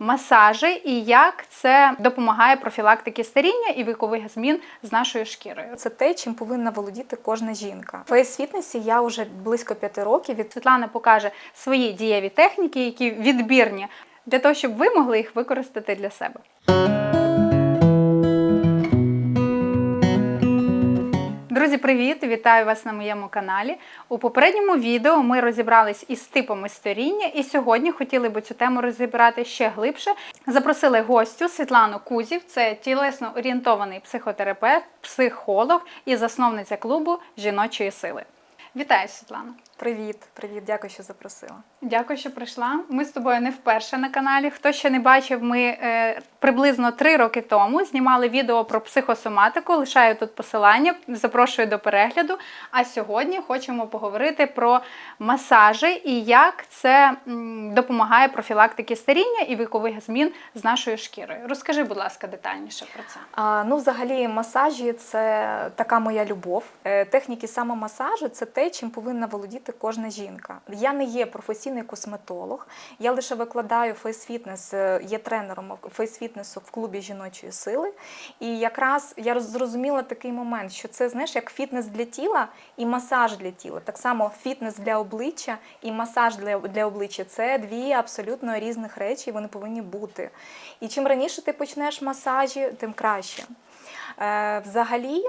масажі і як це допомагає профілактики старіння і вікових змін з нашою шкірою. Це те, чим повинна володіти кожна жінка. В фейс-фітнесі я вже близько п'яти років. Від Світлана покаже свої дієві техніки, які відбірні для того, щоб ви могли їх використати для себе. Друзі, привіт! Вітаю вас на моєму каналі. У попередньому відео ми розібрались із типами сторіння, і сьогодні хотіли би цю тему розібрати ще глибше. Запросили гостю Світлану Кузів, це тілесно орієнтований психотерапевт, психолог і засновниця клубу жіночої сили. Вітаю, Світлана! Привіт, привіт, дякую, що запросила. Дякую, що прийшла. Ми з тобою не вперше на каналі. Хто ще не бачив, ми е, приблизно три роки тому знімали відео про психосоматику. Лишаю тут посилання, запрошую до перегляду. А сьогодні хочемо поговорити про масажі і як це м, допомагає профілактики старіння і вікових змін з нашою шкірою. Розкажи, будь ласка, детальніше про це. А, ну, взагалі, масажі це така моя любов. Е, Техніки самомасажу це те, чим повинна володіти кожна жінка. Я не є професійний косметолог, я лише викладаю фейс-фітнес, є тренером фейс-фітнесу в клубі жіночої сили. І якраз я зрозуміла такий момент, що це знаєш як фітнес для тіла і масаж для тіла. Так само фітнес для обличчя і масаж для, для обличчя це дві абсолютно різних речі, і вони повинні бути. І чим раніше ти почнеш масажі, тим краще. Е, Взагалі,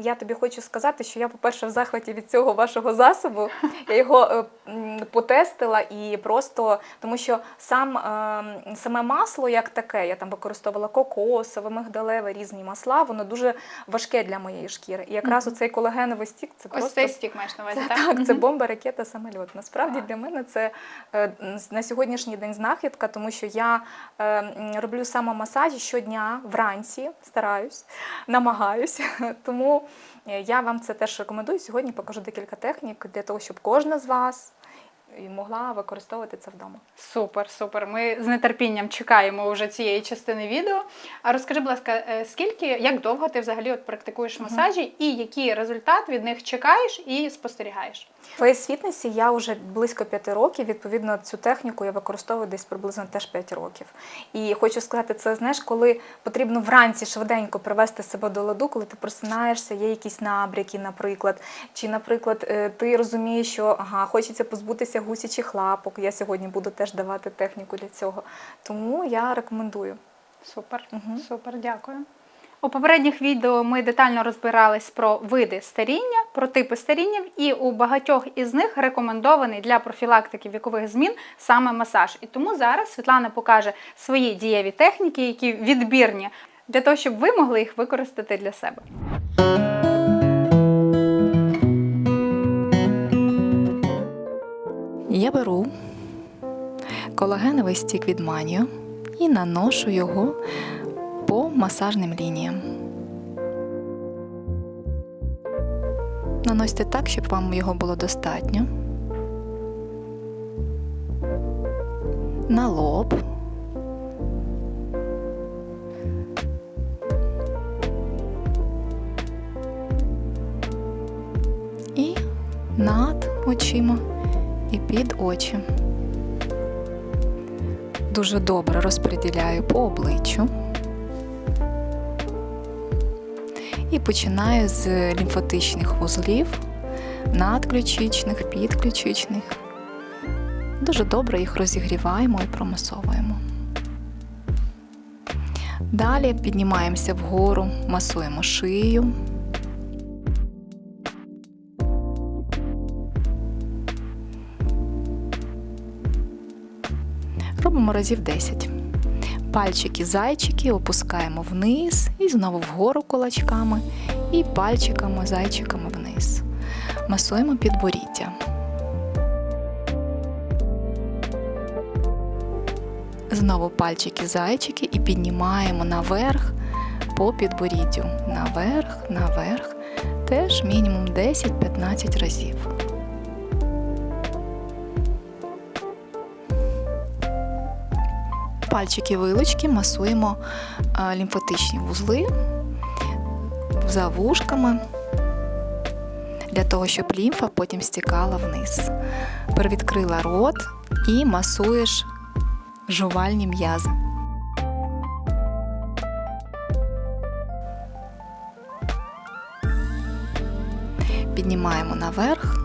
я тобі хочу сказати, що я, по-перше, в захваті від цього вашого засобу. Я його е, потестила і просто тому, що сам е, саме масло, як таке, я там використовувала кокосове, мигдалеве, різні масла, воно дуже важке для моєї шкіри. І якраз Мгм. оцей колагеновий стік це Ось просто цей стік маєш на увазі, це, так? так, це бомба, ракета, самольот. Насправді Так. для мене це на сьогоднішній день знахідка, тому що я роблю самомасажі щодня вранці, стараюсь, намагаюсь. Тому е, я вам це теж рекомендую. Сьогодні покажу декілька технік для того, щоб кожна з вас і могла використовувати це вдома. Супер, супер. Ми з нетерпінням чекаємо вже цієї частини відео. А розкажи, будь ласка, е, скільки, як довго ти взагалі от практикуєш масажі і який результат від них чекаєш і спостерігаєш? Фейс-фітнесі я вже близько п'яти років. Відповідно, цю техніку я використовую десь приблизно теж 5 років. І хочу сказати, це знаєш, коли потрібно вранці швиденько привести себе до ладу, коли ти просинаєшся, є якісь набряки, наприклад. Чи, наприклад, е, ти розумієш, що ага, хочеться позбутися гусячих лапок. Я сьогодні буду теж давати техніку для цього. Тому я рекомендую. Супер, Мгм. супер, дякую. У попередніх відео ми детально розбирались про види старіння, про типи старіння, і у багатьох із них рекомендований для профілактики вікових змін саме масаж. І тому зараз Світлана покаже свої дієві техніки, які відбірні, для того, щоб ви могли їх використати для себе. Я беру колагеновий стік від манію і наношу його по масажним лініям. Наносьте так, щоб вам його було достатньо. На лоб. І над очима і під очі. Дуже добре розподіляю по обличчю. І починаю з лімфатичних вузлів, надключичних, підключичних. Дуже добре їх розігріваємо і промасовуємо. Далі піднімаємося вгору, масуємо шию. Робимо разів 10. Пальчики зайчики опускаємо вниз і знову вгору кулачками, і пальчиками зайчиками вниз. Масуємо підборіддя. Знову пальчики зайчики і піднімаємо наверх по підборіддю. Наверх, наверх. Теж мінімум 10-15 разів. пальчики вилочки масуємо е, лімфатичні вузли за вушками, для того, щоб лімфа потім стікала вниз. Привідкрила рот і масуєш жувальні м'язи. Піднімаємо наверх.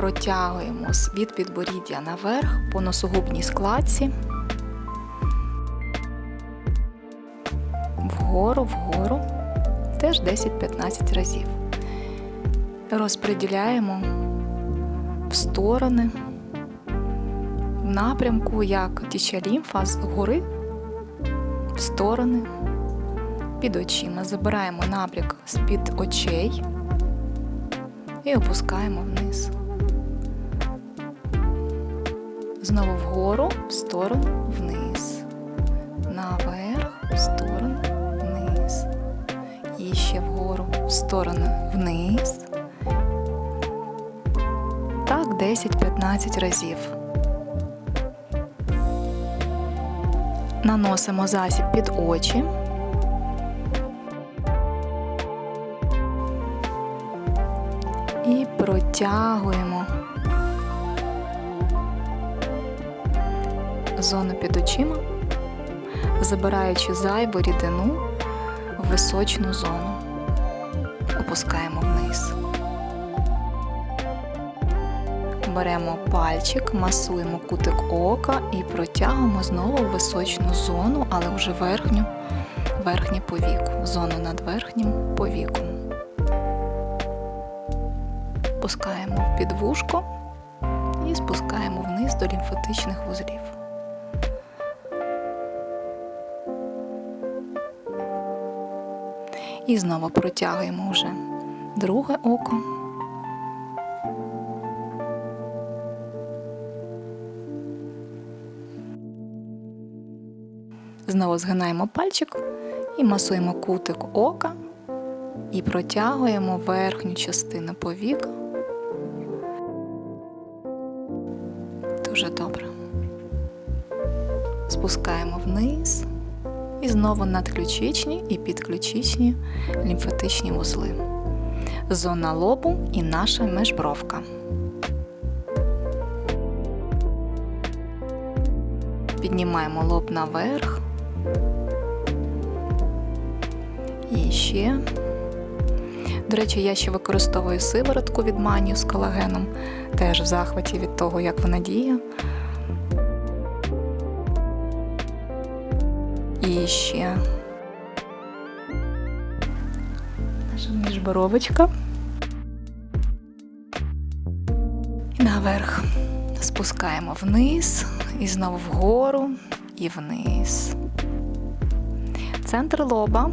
Протягуємо від підборіддя наверх по носогубній складці. Вгору, вгору. Теж 10-15 разів. Розподіляємо в сторони, в напрямку, як тіче лімфа з гори в сторони, під очима. Забираємо напрямок з-під очей і опускаємо вниз. Знову вгору, в сторону, вниз. Наверх, в сторону, вниз. І ще вгору, в сторону, вниз. Так 10-15 разів. Наносимо засіб під очі. І протягуємо зону під очима, забираючи зайву рідину в височну зону. Опускаємо вниз. Беремо пальчик, масуємо кутик ока і протягуємо знову в височну зону, але вже верхню, верхнє повіку, зону над верхнім повіком. Пускаємо в підвушко і спускаємо вниз до лімфатичних вузлів. І знову протягуємо вже друге око. Знову згинаємо пальчик і масуємо кутик ока і протягуємо верхню частину повіка. Дуже добре. Спускаємо вниз і знову надключичні і підключичні лімфатичні вузли. Зона лобу і наша межбровка. Піднімаємо лоб наверх. І ще. До речі, я ще використовую сиворотку від манію з колагеном. Теж в захваті від того, як вона діє. Ще наша міжборовочка. І наверх. Спускаємо вниз, і знову вгору і вниз. Центр лоба.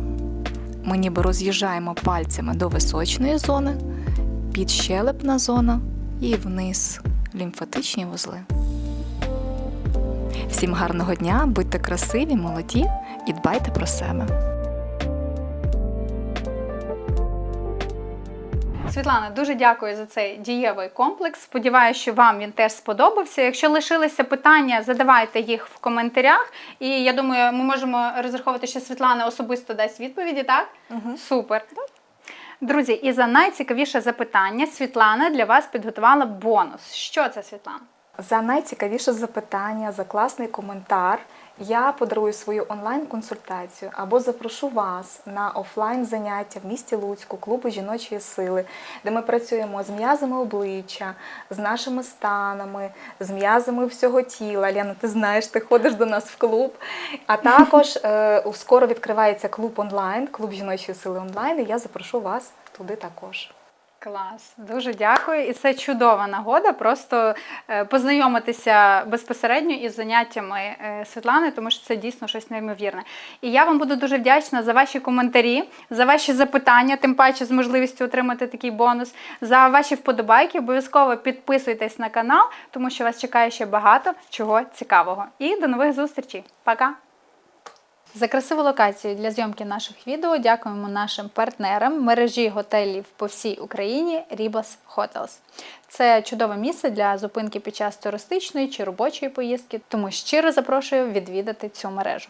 Ми ніби роз'їжджаємо пальцями до височної зони, підщелепна зона і вниз лімфатичні вузли. Всім гарного дня, будьте красиві, молоді і дбайте про себе. Світлана, дуже дякую за цей дієвий комплекс. Сподіваюся, що вам він теж сподобався. Якщо лишилися питання, задавайте їх в коментарях. І я думаю, ми можемо розраховувати, що Світлана особисто дасть відповіді, так? Угу. Супер. Друзі, і за найцікавіше запитання Світлана для вас підготувала бонус. Що це, Світлана? За найцікавіше запитання, за класний коментар я подарую свою онлайн-консультацію або запрошу вас на офлайн заняття в місті Луцьку, клубу жіночої сили, де ми працюємо з м'язами обличчя, з нашими станами, з м'язами всього тіла. Ліна, ти знаєш, ти ходиш до нас в клуб. А також е, скоро відкривається клуб онлайн, клуб жіночої сили онлайн, і я запрошу вас туди також. Клас, дуже дякую. І це чудова нагода просто е, познайомитися безпосередньо із заняттями е, Світлани, тому що це дійсно щось неймовірне. І я вам буду дуже вдячна за ваші коментарі, за ваші запитання, тим паче з можливістю отримати такий бонус, за ваші вподобайки. Обов'язково підписуйтесь на канал, тому що вас чекає ще багато чого цікавого. І до нових зустрічей. Пока! За красиву локацію для зйомки наших відео дякуємо нашим партнерам мережі готелів по всій Україні Рібас Hotels. Це чудове місце для зупинки під час туристичної чи робочої поїздки, тому щиро запрошую відвідати цю мережу.